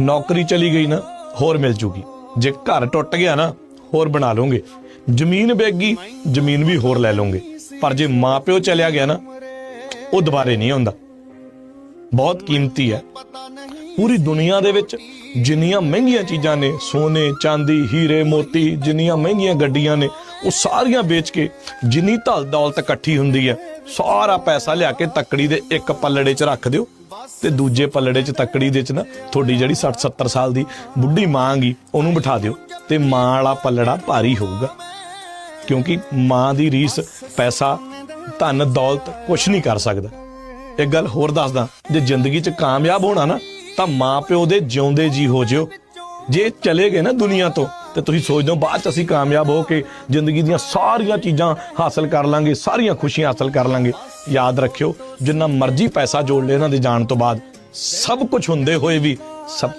ਨੌਕਰੀ ਚਲੀ ਗਈ ਨਾ, ਹੋਰ ਮਿਲ ਜੂਗੀ। ਜੇ ਘਰ ਟੁੱਟ ਗਿਆ ਨਾ, ਹੋਰ ਬਣਾ ਲਓਗੇ ਜ਼ਮੀਨ ਵੇਚ ਜ਼ਮੀਨ ਵੀ ਹੋਰ ਲੈ ਲਓਗੇ ਪਰ ਜੇ ਮਾਪਿਓ ਚਲਿਆ ਗਿਆ ਨਾ, ਉਹ ਦੁਬਾਰੇ ਨਹੀਂ ਆਉਂਦਾ। ਬਹੁਤ ਕੀਮਤੀ ਹੈ। ਪੂਰੀ ਦੁਨੀਆ ਦੇ ਵਿੱਚ ਜਿੰਨੀਆਂ ਮਹਿੰਗੀਆਂ ਚੀਜ਼ਾਂ ਨੇ, ਸੋਨੇ, ਚਾਂਦੀ, ਹੀਰੇ, ਮੋਤੀ, ਜਿੰਨੀਆਂ ਮਹਿੰਗੀਆਂ ਗੱਡੀਆਂ ਨੇ, ਉਹ ਸਾਰੀਆਂ ਵੇਚ ਕੇ ਜਿੰਨੀ ਧਲ ਦੌਲਤ ਇਕੱਠੀ ਹੁੰਦੀ ਹੈ ਸਾਰਾ ਪੈਸਾ ਲਿਆ ਕੇ ਤੱਕੜੀ ਦੇ ਇੱਕ ਪੱਲੜੇ 'ਚ ਰੱਖ ਦਿਓ ਤੇ ਦੂਜੇ ਪੱਲੜੇ 'ਚ ਤੱਕੜੀ ਦੇ 'ਚ ਨਾ ਤੁਹਾਡੀ ਜਿਹੜੀ 60 70 ਸਾਲ ਦੀ ਬੁੱਢੀ ਮਾਂ ਗਈ ਉਹਨੂੰ ਬਿਠਾ ਦਿਓ ਤੇ ਮਾਂ ਵਾਲਾ ਪੱਲੜਾ ਭਾਰੀ ਹੋਊਗਾ। ਕਿਉਂਕਿ ਮਾਂ ਦੀ ਰੀਸ ਪੈਸਾ, ਧਨ, ਦੌਲਤ ਕੁਝ ਨਹੀਂ ਕਰ ਸਕਦਾ। ਇੱਕ ਗੱਲ ਹੋਰ ਦੱਸਦਾ, ਜੇ ਜ਼ਿੰਦਗੀ 'ਚ ਕਾਮਯਾਬ ਹੋਣਾ ਨਾ, ਤਾਂ ਮਾਂ ਪਿਓ ਦੇ ਜਿਉਂਦੇ ਜੀ ਹੋ ਜਿਓ। ਜੇ ਚਲੇ ਗਏ ਨਾ ਦੁਨੀਆ ਤੋਂ ਤੇ ਤੁਸੀਂ ਸੋਚਦੇ ਹੋ ਬਾਅਦ 'ਚ ਅਸੀਂ ਕਾਮਯਾਬ ਹੋ ਕੇ ਜ਼ਿੰਦਗੀ ਦੀਆਂ ਸਾਰੀਆਂ ਚੀਜ਼ਾਂ ਹਾਸਲ ਕਰ ਲਾਂਗੇ, ਸਾਰੀਆਂ ਖੁਸ਼ੀਆਂ ਹਾਸਲ ਕਰ ਲਾਂਗੇ। ਯਾਦ ਰੱਖਿਓ, ਜਿੰਨਾ ਮਰਜ਼ੀ ਪੈਸਾ ਜੋੜ ਲੈ ਇਹਨਾਂ ਦੇ ਜਾਣ ਤੋਂ ਬਾਅਦ, ਸਭ ਕੁਝ ਹੁੰਦੇ ਹੋਏ ਵੀ ਸਭ